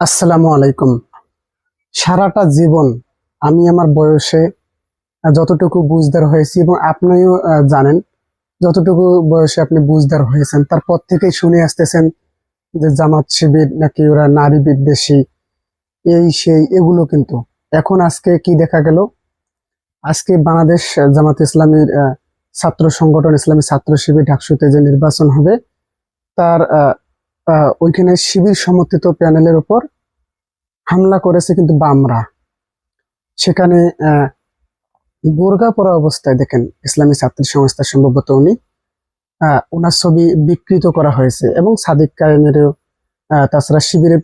আসসালামু আলাইকুম। সারাটা জীবন আমি আমার বয়সে যতটুকু বুঝদার হয়েছি এবং আপনিও জানেন যতটুকু বয়সে আপনি বুঝদার হয়েছেন, তারপর থেকেই শুনে আসতেছেন যে জামাত শিবির নাকি ওরা নারী বিদ্বেষী, এই সেই এগুলো কিন্তু। এখন আজকে কি দেখা গেল? আজকে বাংলাদেশ জামাত ইসলামীর ছাত্র সংগঠন ইসলামী ছাত্র শিবির ঢাকসুতে যে নির্বাচন হবে, তার ওইখানে শিবির সমর্থিত প্যানেলের উপর হামলা করেছে কিন্তু বামরা। সেখানে বোরগা পরা অবস্থায় দেখেন, ইসলামী ছাত্রী সংস্থা সম্ভবত উনি ওনার ছবি বিকৃত করা হয়েছে এবং সাদিক কায়েমেরও তাছাড়া শিবিরের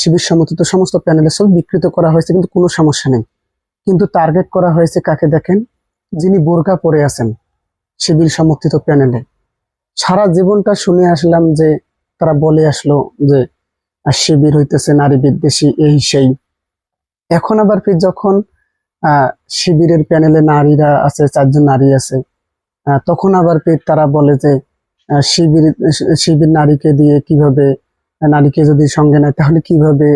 শিবির সমর্থিত সমস্ত প্যানেলের ছবি বিকৃত করা হয়েছে কিন্তু কোনো সমস্যা নেই। কিন্তু টার্গেট করা হয়েছে কাকে দেখেন? যিনি বোরকা পরে আছেন, শিবির সমর্থিত প্যানেলে। সারা জীবনটা শুনে আসলাম যে তারা বলে আসলো যে শিবির হইতেছে নারী বিদ্বেষী, এই সেই। এখন আবার ফির যখন শিবিরের প্যানেলে নারীরা আছে, চারজন নারী আছে তখন আবার ফির তারা বলে যে শিবির শিবির নারীকে দিয়ে কীভাবে, নারীকে যদি সঙ্গে নেয়, তাহলে কীভাবে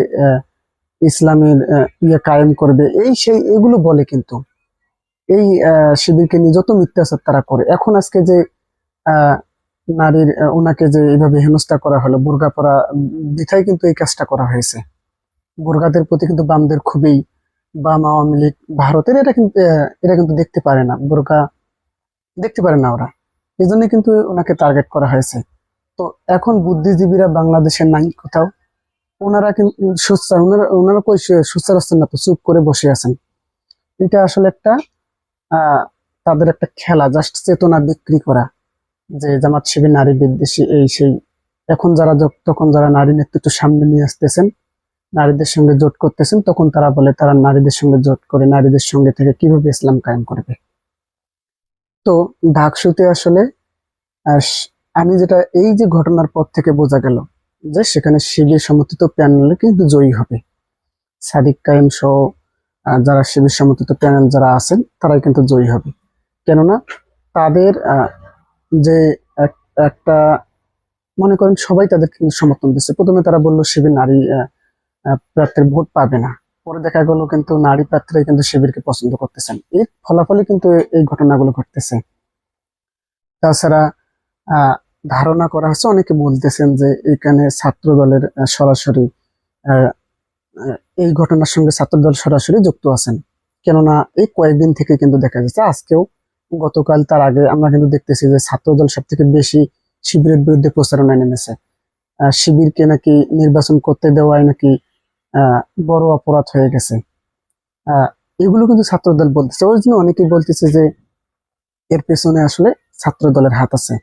ইসলামের ইয়ে কায়েম করবে? এই সেই, এগুলো বলে কিন্তু। এই শিবিরকে নিয়ে যত মিথ্যাচার তারা করে। এখন আজকে যে নারীর ওনাকে যে এইভাবে হেনস্থা করা হলো বোরকা পরা বিথায় কিন্তু এই কাজটা করা হয়েছে। বোরকাদের প্রতি কিন্তু বামদের খুবই বাম আওয়ামী লীগ, ভারতের এটা কিন্তু এটা কিন্তু দেখতে পারে না। বোরকা দেখতে পারে না ওরা। এই জন্য কিন্তু ওনাকে টার্গেট করা হয়েছে। তো এখন বুদ্ধিজীবীরা বাংলাদেশে নাই কোথাও। ওনারা কিন্তু ওনারা ওনারা কই সুস্থ আসছেন না তো? চুপ করে বসে আছেন। এটা আসলে একটা তাদের একটা খেলা জাস্ট চেতনা বিক্রি করা। যে জামাত শিবির নারী বিদ্বেষী এই সেই, এখন যারা তখন যারা নারী নেতৃত্ব সামনে নিয়ে আসতেছেন, নারীদের সঙ্গে জোট করতেছেন, তখন তারা বলে তারা নারীদের সঙ্গে জোট করে নারীদের সঙ্গে থেকে কীভাবে ইসলাম কায়েম করবে? তো ঢাকসুতে আসলে আমি যেটা, এই যে ঘটনার পর থেকে বোঝা গেল যে সেখানে শিবির সমর্থিত প্যানেলে কিন্তু জয়ী হবে। সাদিক কায়েম সহ যারা শিবির সমর্থিত প্যানেল যারা আছেন, তারাই কিন্তু জয়ী হবে। কেননা তাদের যে এক- একটা, মনে করেন সবাই তাদের সমর্থন দিচ্ছে। প্রথমে তারা বলল, শিবির নারী প্রার্থীর ভোট পাবে না। পরে দেখা গেল কিন্তু নারী প্রার্থীরাই কিন্তু শিবিরকে পছন্দ করতেছেন। এর ফলাফলে কিন্তু এই ঘটনাগুলো ঘটতেছে। তাছাড়া ধারণা করা হচ্ছে, অনেকে বলতেছেন যে এখানে ছাত্র দলের সরাসরি এই ঘটনার সঙ্গে ছাত্রদল সরাসরি যুক্ত আছেন। কেননা এই কয়েকদিন থেকে কিন্তু দেখা যাচ্ছে, আজকেও গতকাল তার আগে আমরা কিন্তু দেখতেছি যে ছাত্রদল সব থেকে বেশি শিবিরের বিরুদ্ধে প্রচারণায় নেমেছে। শিবিরকে নাকি নির্বাচন করতে দেওয়ায় নাকি বড় অপরাধ হয়ে গেছে। এগুলো কিন্তু ছাত্রদল বলতেছে। ওই জন্য অনেকেই বলতেছে যে এর পেছনে আসলে ছাত্র দলের হাত আছে।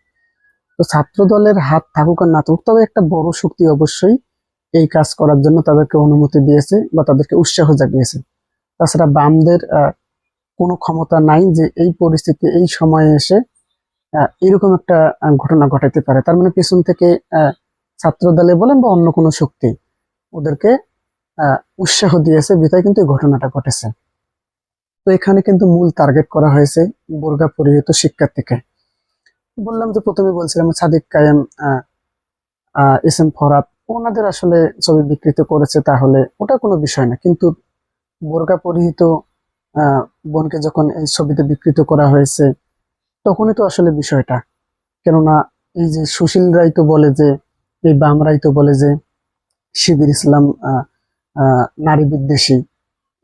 তো ছাত্র দলের হাত থাকুক আর না থাকুক, তবে একটা বড় শক্তি অবশ্যই এই কাজ করার জন্য তাদেরকে অনুমতি দিয়েছে বা তাদেরকে উৎসাহ জাগিয়েছে। তাছাড়া বামদের কোনো ক্ষমতা নাই যে এই পরিস্থিতি, এই সময়ে এসে এরকম একটা ঘটনা ঘটাইতে পারে। তার মানে পেছন থেকে ছাত্র দলে বলেন বা অন্য কোনো শক্তি, ওদেরকে উৎসাহ দিয়েছে, বিধায় কিন্তু এই ঘটনাটা ঘটেছে। তো এখানে কিন্তু মূল টার্গেট করা হয়েছে বোরগা পরিহিত শিক্ষার্থীকে। বললাম যে প্রথমে বলছিলাম সাদিক কায়েম এস এম ফরাত ওনাদের আসলে ছবি বিকৃত করেছে তাহলে ওটা কোনো বিষয় না। কিন্তু বোরকা পরিহিত বোনকে যখন এই ছবিতে বিকৃত করা হয়েছে, তখনই তো আসলে বিষয়টা। কেননা এই যে সুশীল রায় তো বলে যে, এই বাম বামরাই তো বলে যে, শিবির ইসলাম নারী বিদ্বেষী।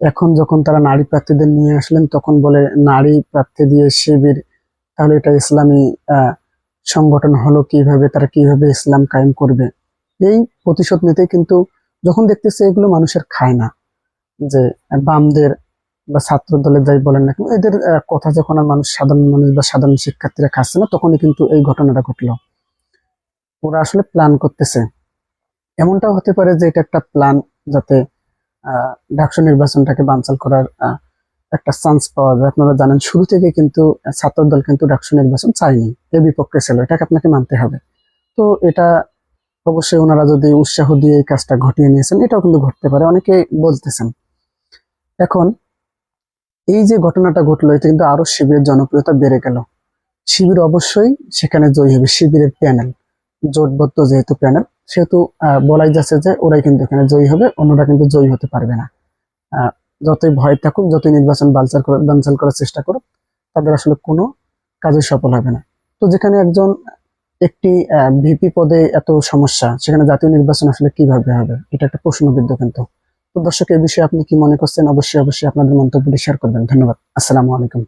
এখন যখন তারা নারী প্রার্থীদের নিয়ে আসলেন, তখন বলে নারী প্রার্থী দিয়ে শিবির, তাহলে এটা ইসলামী সংগঠন হলো কীভাবে, তারা কীভাবে ইসলাম কায়েম করবে? এই প্রতিশোধ নিতে কিন্তু যখন দেখতেছে এগুলো মানুষের খায় না। যে বামদের বা ছাত্র দলের যাই বলেন না কেন, এদের কথা যখন মানুষ, সাধারণ মানুষ বা সাধারণ শিক্ষার্থীরা খাচ্ছে না, তখনই কিন্তু এই ঘটনাটা ঘটলো। ওরা আসলে প্ল্যান করতেছে। এমনটাও হতে পারে যে এটা একটা প্ল্যান যাতে ডাকসু নির্বাচনটাকে বানচাল করার একটা চান্স পাওয়া যায়। আপনারা জানেন, শুরু থেকে কিন্তু ছাত্র দল কিন্তু ডাকসু নির্বাচন চায়নি। এর বিপক্ষে ছিল, এটাকে আপনাকে মানতে হবে। তো এটা অবশ্যই ওনারা যদি উৎসাহ দিয়ে এই কাজটা ঘটিয়ে নিয়েছেন, এটাও কিন্তু ঘটতে পারে। অনেকে বলতেছেন। এখন এই যে ঘটনাটা ঘটলো এতে কিন্তু আরও শিবিরের জনপ্রিয়তা বেড়ে গেল। শিবির অবশ্যই সেখানে জয়ী হবে, শিবিরের প্যানেল, জোটবদ্ধ যেহেতু প্যানেল, সেহেতু বলাই যাচ্ছে যে ওরাই কিন্তু এখানে জয়ী হবে, অন্যরা কিন্তু জয়ী হতে পারবে না। যতই ভয় থাকুক, যতই নির্বাচন বালচাল করে বানচাল করার চেষ্টা করুক, তাদের আসলে কোনো কাজে সফল হবে না। তো যেখানে একজন একটি ভিপি পদে এত সমস্যা, সেখানে জাতীয় নির্বাচন আসলে কীভাবে হবে? এটা একটা প্রশ্নবিদ্ধ কিন্তু। তো বিষয়ে আপনি কি মনে করছেন, অবশ্যই অবশ্যই আপনাদের মন্তব্যটি শেয়ার করবেন। ধন্যবাদ। আসসালামু আলাইকুম।